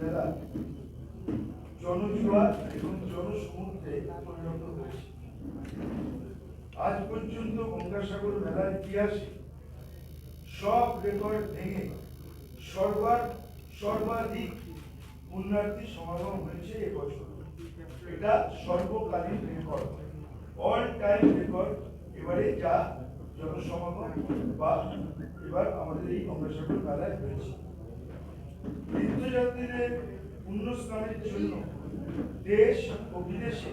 মেলা জনজুয়ার এবং জনসমুদ্রে পরিণত হয়েছে। আজ পর্যন্ত গঙ্গাসাগর মেলার ইতিহাসে সব রেকর্ড ভেঙে সর্বার সর্বাধিক পুণ্যার্থী সমাগম হয়েছে এবছর। এটা সর্বকালীন রেকর্ড অল টাইম রেকর্ড এবারে যা জনসমাগম বা এবার আমাদের এই গঙ্গাসাগর মেলায় হয়েছে। তীর্থযাত্রীদের পুণ্য জন্য দেশ ও বিদেশে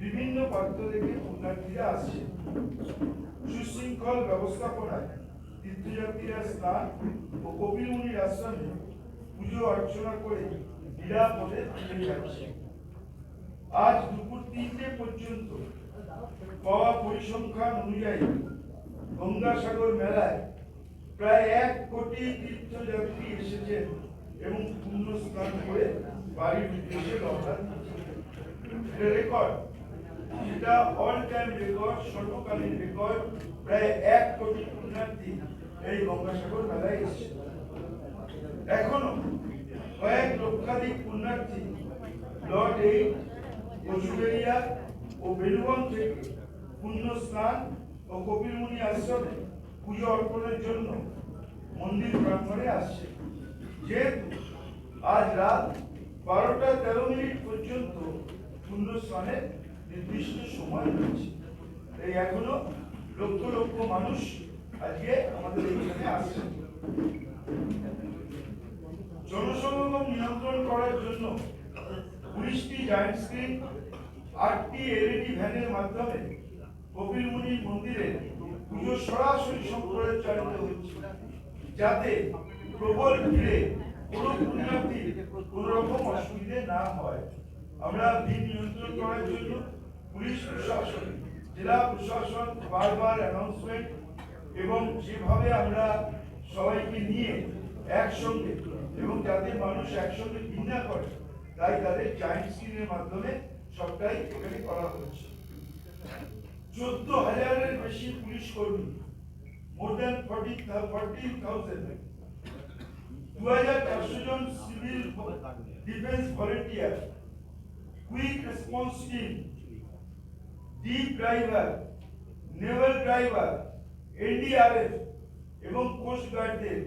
বিভিন্ন প্রান্ত থেকে পুণ্যার্থীরা আসছে। সুশৃঙ্খল ব্যবস্থাপনায় তীর্থযাত্রীরা স্নান ও কপিল মুনির আশ্রমে পুজো অর্চনা করে নিরাপদে ফিরে যাচ্ছে। আজ দুপুর তিনটে পর্যন্ত পাওয়া পরিসংখ্যান অনুযায়ী গঙ্গাসাগর মেলায় প্রায় এক কোটি তীর্থযাত্রী এসেছেন। এবং পূর্ণ স্নান করে বাড়ির উদ্দেশ্যে রওনা এটা রেকর্ড যেটা অল টাইম রেকর্ড সর্বকালীন রেকর্ড প্রায় এক কোটি পুণ্যার্থী এই গঙ্গাসাগর মেলায় এসেছে। এখনও কয়েক লক্ষাধিক পুণ্যার্থী লর্ড এইট পশুবেরিয়া ও বেলুবন থেকে পুণ্য স্নান ও কপিলমুনি আশ্রমে পুজো অর্পণের জন্য মন্দির প্রাঙ্গণে আসছে। যেহেতু আজ রাত বারোটা তেরো মিনিট পর্যন্ত পুণ্য নির্দিষ্ট সময় রয়েছে। এই এখনও লক্ষ লক্ষ মানুষ আজকে আমাদের এখানে আসছেন জনসমাগম নিয়ন্ত্রণ করার জন্য উনিশটি জায়েন্ট স্ক্রিন আটটি এলইডি ভ্যানের মাধ্যমে কপিল মুনির মন্দিরে পুজো সরাসরি সম্প্রচারিত হচ্ছে। যাতে প্রবল ভিড়ে কোনো পুণ্যার্থীর কোনো রকম অসুবিধে না হয়। আমরা ভিড় নিয়ন্ত্রণ করার জন্য পুলিশ প্রশাসন, জেলা প্রশাসন বারবার অ্যানাউন্সমেন্ট এবং যেভাবে আমরা সবাইকে নিয়ে একসঙ্গে এবং যাতে মানুষ একসঙ্গে ভিন্না করে, তাই তাদের জায়েন্ট স্ক্রিনের মাধ্যমে সবটাই এখানে করা হচ্ছে। চোদ্দ হাজারের বেশি পুলিশ কর্মী more than forty forty thousand দু হাজার চারশো জন civil defence volunteer quick response team deep driver naval এবং কোস্ট গার্ডদের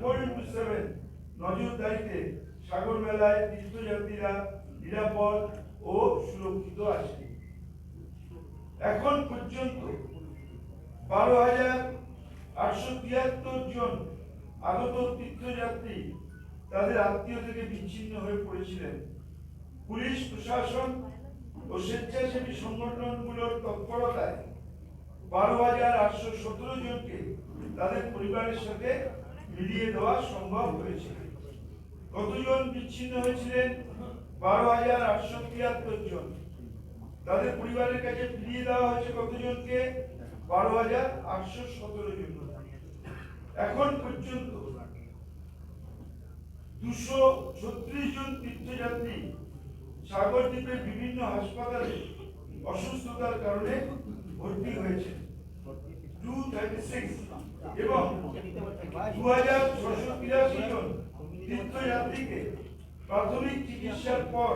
ফোর ইন্টু সেভেন নজরদারিতে সাগর মেলায় তীর্থযাত্রীরা নিরাপদ ও সুরক্ষিত আছে। এখন পর্যন্ত বারো হাজার আটশো তিয়াত্তর জন আগত তীর্থযাত্রী তাদের আত্মীয় থেকে বিচ্ছিন্ন হয়ে পড়েছিলেন। পুলিশ, প্রশাসন ও স্বেচ্ছাসেবী সংগঠনগুলোর তৎপরতায় বারো হাজার আটশো সতেরো জনকে তাদের পরিবারের সাথে মিলিয়ে দেওয়া সম্ভব হয়েছে। কতজন বিচ্ছিন্ন হয়েছিলেন? বারো হাজার আটশো তিয়াত্তর জন। তাদের পরিবারের কাছে ফিরিয়ে দেওয়া হয়েছে কতজনকে? বারো হাজার আটশো সতেরো জন এখন পর্যন্ত দুশো ছত্রিশ জন তীর্থযাত্রী সাগর দ্বীপের বিভিন্ন হাসপাতালে অসুস্থতার কারণে ভর্তি হয়েছে। টু থার্টি সিক্স এবং দু হাজার ছশো তিরাশি জন তীর্থযাত্রীকে প্রাথমিক চিকিৎসার পর